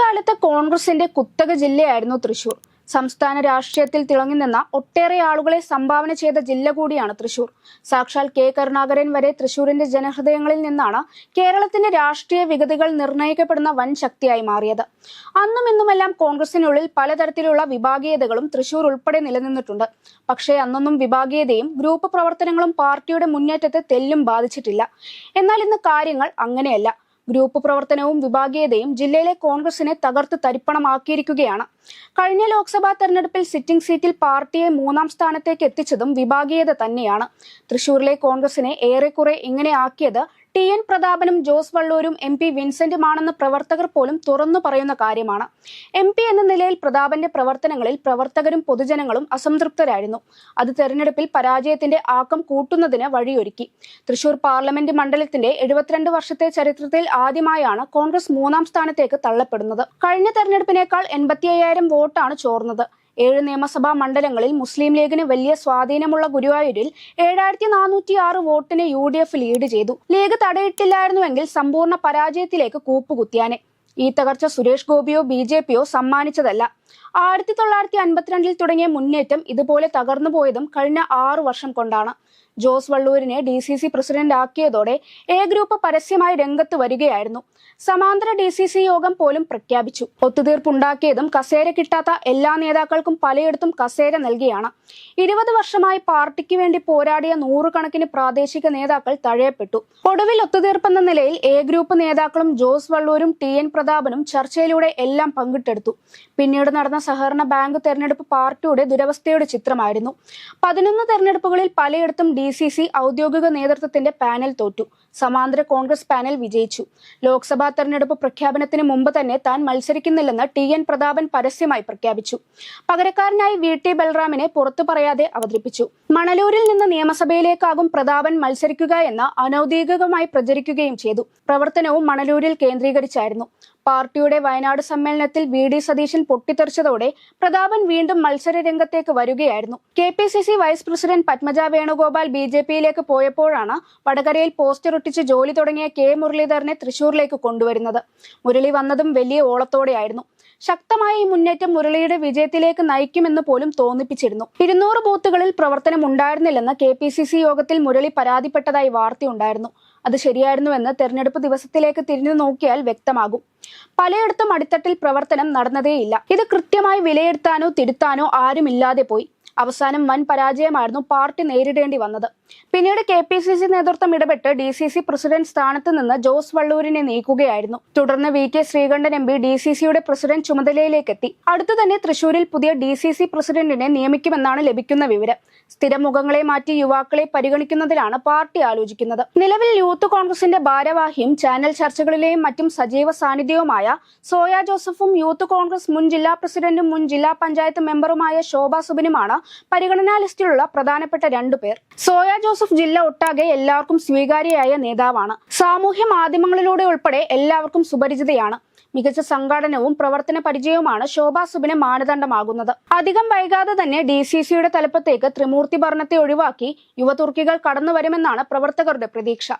കാലത്ത് കോൺഗ്രസിന്റെ കുത്തക ജില്ലയായിരുന്നു തൃശൂർ. സംസ്ഥാന രാഷ്ട്രീയത്തിൽ തിളങ്ങി നിന്ന ഒട്ടേറെ ആളുകളെ സംഭാവന ചെയ്ത ജില്ല കൂടിയാണ് തൃശൂർ. സാക്ഷാൽ കെ കരുണാകരൻ വരെ തൃശൂരിന്റെ ജനഹൃദയങ്ങളിൽ നിന്നാണ് കേരളത്തിന്റെ രാഷ്ട്രീയ വിഗതികൾ നിർണയിക്കപ്പെടുന്ന വൻ ശക്തിയായി മാറിയത്. അന്നും ഇന്നുമെല്ലാം കോൺഗ്രസിനുള്ളിൽ പലതരത്തിലുള്ള വിഭാഗീയതകളും തൃശൂർ ഉൾപ്പെടെ നിലനിന്നിട്ടുണ്ട്. പക്ഷേ അന്നൊന്നും വിഭാഗീയതയും ഗ്രൂപ്പ് പ്രവർത്തനങ്ങളും പാർട്ടിയുടെ മുന്നേറ്റത്തെ തെല്ലും ബാധിച്ചിട്ടില്ല. എന്നാൽ ഇന്ന് കാര്യങ്ങൾ അങ്ങനെയല്ല. ഗ്രൂപ്പ് പ്രവർത്തനവും വിഭാഗീയതയും ജില്ലയിലെ കോൺഗ്രസിനെ തകർത്ത് തരിപ്പണമാക്കിയിരിക്കുകയാണ്. കഴിഞ്ഞ ലോക്സഭാ തെരഞ്ഞെടുപ്പിൽ സിറ്റിംഗ് സീറ്റിൽ പാർട്ടിയെ മൂന്നാം സ്ഥാനത്തേക്ക് എത്തിച്ചതും വിഭാഗീയത തന്നെയാണ്. തൃശൂരിലെ കോൺഗ്രസിനെ ഏറെക്കുറെ ഇങ്ങനെ ആക്കിയത് ടി എൻ പ്രതാപനും ജോസ് വള്ളൂരും എം പി വിൻസെന്റുമാണെന്ന് പ്രവർത്തകർ പോലും തുറന്നു പറയുന്ന കാര്യമാണ്. എം പി എന്ന നിലയിൽ പ്രതാപന്റെ പ്രവർത്തനങ്ങളിൽ പ്രവർത്തകരും പൊതുജനങ്ങളും അസംതൃപ്തരായിരുന്നു. അത് തെരഞ്ഞെടുപ്പിൽ പരാജയത്തിന്റെ ആക്കം കൂട്ടുന്നതിന് വഴിയൊരുക്കി. തൃശൂർ പാർലമെന്റ് മണ്ഡലത്തിന്റെ എഴുപത്തിരണ്ട് വർഷത്തെ ചരിത്രത്തിൽ ആദ്യമായാണ് കോൺഗ്രസ് മൂന്നാം സ്ഥാനത്തേക്ക് തള്ളപ്പെടുന്നത്. കഴിഞ്ഞ തെരഞ്ഞെടുപ്പിനേക്കാൾ എൺപത്തി വോട്ടാണ് ചോർന്നത്. ഏഴ് നിയമസഭാ മണ്ഡലങ്ങളിൽ മുസ്ലിം ലീഗിന് വലിയ സ്വാധീനമുള്ള ഗുരുവായൂരിൽ ഏഴായിരത്തി നാനൂറ്റി ആറ് വോട്ടിന് യു ഡി എഫ് ലീഡ് ചെയ്തു. ലീഗ് തടയിട്ടില്ലായിരുന്നുവെങ്കിൽ സമ്പൂർണ പരാജയത്തിലേക്ക് കൂപ്പുകുത്തിയാനെ. ഈ തകർച്ച സുരേഷ് ഗോപിയോ ബി ജെ പിയോ സമ്മാനിച്ചതല്ല. ആയിരത്തി തൊള്ളായിരത്തി അൻപത്തിരണ്ടിൽ തുടങ്ങിയ മുന്നേറ്റം ഇതുപോലെ തകർന്നു പോയതും കഴിഞ്ഞ ആറു വർഷം കൊണ്ടാണ്. ജോസ് വള്ളൂരിനെ ഡി സി സി പ്രസിഡന്റ് ആക്കിയതോടെ എ ഗ്രൂപ്പ് പരസ്യമായി രംഗത്ത് വരികയായിരുന്നു. സമാന്തര ഡി സി സി യോഗം പോലും പ്രഖ്യാപിച്ചു. ഒത്തുതീർപ്പുണ്ടാക്കിയതും കസേര കിട്ടാത്ത എല്ലാ നേതാക്കൾക്കും പലയിടത്തും കസേര നൽകിയാണ്. ഇരുപത് വർഷമായി പാർട്ടിക്ക് വേണ്ടി പോരാടിയ നൂറുകണക്കിന് പ്രാദേശിക നേതാക്കൾ തഴയപ്പെട്ടു. ഒടുവിൽ ഒത്തുതീർപ്പെന്ന നിലയിൽ എ ഗ്രൂപ്പ് നേതാക്കളും ജോസ് വള്ളൂരും ടി എൻ പ്രതാപനും ചർച്ചയിലൂടെ എല്ലാം പങ്കിട്ടെടുത്തു. പിന്നീട് നടന്ന സഹകരണ ബാങ്ക് തെരഞ്ഞെടുപ്പ് പാർട്ടിയുടെ ദുരവസ്ഥയുടെ ചിത്രമായിരുന്നു. പതിനൊന്ന് തെരഞ്ഞെടുപ്പുകളിൽ പലയിടത്തും ഡി സി സി ഔദ്യോഗിക നേതൃത്വത്തിന്റെ പാനൽ തോറ്റു. സമാന്തര കോൺഗ്രസ് പാനൽ വിജയിച്ചു. ലോക്സഭാ തെരഞ്ഞെടുപ്പ് പ്രഖ്യാപനത്തിന് മുമ്പ് തന്നെ താൻ മത്സരിക്കുന്നില്ലെന്ന് ടി എൻ പ്രതാപൻ പരസ്യമായി പ്രഖ്യാപിച്ചു. പകരക്കാരനായി വി ടി ബൽറാമിനെ പുറത്തു പറയാതെ അവതരിപ്പിച്ചു. മണലൂരിൽ നിന്ന് നിയമസഭയിലേക്കാകും പ്രതാപൻ മത്സരിക്കുക എന്ന് അനൌദ്യോഗികമായി പ്രചരിക്കുകയും ചെയ്തു. പ്രവർത്തനവും മണലൂരിൽ കേന്ദ്രീകരിച്ചായിരുന്നു. പാർട്ടിയുടെ വയനാട് സമ്മേളനത്തിൽ വി ഡി സതീശൻ പൊട്ടിത്തെറിച്ചതോടെ പ്രതാപൻ വീണ്ടും മത്സര രംഗത്തേക്ക് വരികയായിരുന്നു. K P C C vice president Padmaja Venugopal B J പിയിലേക്ക് പോയപ്പോഴാണ് വടകരയിൽ പോസ്റ്റർ ഒട്ടിച്ച് ജോലി തുടങ്ങിയ കെ മുരളീധരനെ തൃശൂരിലേക്ക് കൊണ്ടുവരുന്നത്. മുരളി വന്നതും വലിയ ഓളത്തോടെയായിരുന്നു. ശക്തമായ ഈ മുന്നേറ്റം മുരളിയുടെ വിജയത്തിലേക്ക് നയിക്കുമെന്ന് പോലും തോന്നിപ്പിച്ചിരുന്നു. ഇരുന്നൂറ് ബൂത്തുകളിൽ പ്രവർത്തനം ഉണ്ടായിരുന്നില്ലെന്ന് കെ പി സി സി യോഗത്തിൽ മുരളി പരാതിപ്പെട്ടതായി വാർത്തയുണ്ടായിരുന്നു. അത് ശരിയായിരുന്നുവെന്ന് തെരഞ്ഞെടുപ്പ് ദിവസത്തിലേക്ക് തിരിഞ്ഞു നോക്കിയാൽ വ്യക്തമാകും. പലയിടത്തും അടിത്തട്ടിൽ പ്രവർത്തനം നടന്നതേയില്ല. ഇത് കൃത്യമായി വിലയിരുത്താനോ തിരുത്താനോ ആരുമില്ലാതെ പോയി. അവസാനം വൻ പരാജയമായിരുന്നു പാർട്ടി നേരിടേണ്ടി വന്നത്. പിന്നീട് കെ പി സി സി നേതൃത്വം ഇടപെട്ട് ഡി സി സി പ്രസിഡന്റ് സ്ഥാനത്ത് നിന്ന് ജോസ് വള്ളൂരിനെ നീക്കുകയായിരുന്നു. തുടർന്ന് V K Sreekandan M P D C സിയുടെ പ്രസിഡന്റ് ചുമതലയിലേക്ക് എത്തി. അടുത്തു തന്നെ തൃശൂരിൽ പുതിയ ഡി സി സി പ്രസിഡന്റിനെ നിയമിക്കുമെന്നാണ് ലഭിക്കുന്ന വിവരം. സ്ഥിരം മുഖങ്ങളെ മാറ്റി യുവാക്കളെ പരിഗണിക്കുന്നതിലാണ് പാർട്ടി ആലോചിക്കുന്നത്. നിലവിൽ യൂത്ത് കോൺഗ്രസിന്റെ ഭാരവാഹിയും ചാനൽ ചർച്ചകളിലെയും മറ്റും സജീവ സാന്നിധ്യവുമായ സോയ ജോസഫും യൂത്ത് കോൺഗ്രസ് മുൻ ജില്ലാ പ്രസിഡന്റും മുൻ ജില്ലാ പഞ്ചായത്ത് മെമ്പറുമായ ശോഭ സുബിനുമാണ് പരിഗണനാ ലിസ്റ്റിലുള്ള പ്രധാനപ്പെട്ട രണ്ടു പേർ. സോയ ജോസഫ് ജില്ല ഒട്ടാകെ എല്ലാവർക്കും സ്വീകാര്യയായ നേതാവാണ്. സാമൂഹ്യ മാധ്യമങ്ങളിലൂടെ ഉൾപ്പെടെ എല്ലാവർക്കും സുപരിചിതയാണ്. മികച്ച സംഘടനവും പ്രവർത്തന പരിചയവുമാണ് ശോഭാ സുബിന് മാനദണ്ഡമാകുന്നത്. അധികം വൈകാതെ തന്നെ ഡി സി സിയുടെ തലപ്പത്തേക്ക് ത്രിമൂർത്തി ഭരണത്തെ ഒഴിവാക്കി യുവതുർക്കികൾ കടന്നു വരുമെന്നാണ് പ്രവർത്തകരുടെ പ്രതീക്ഷ.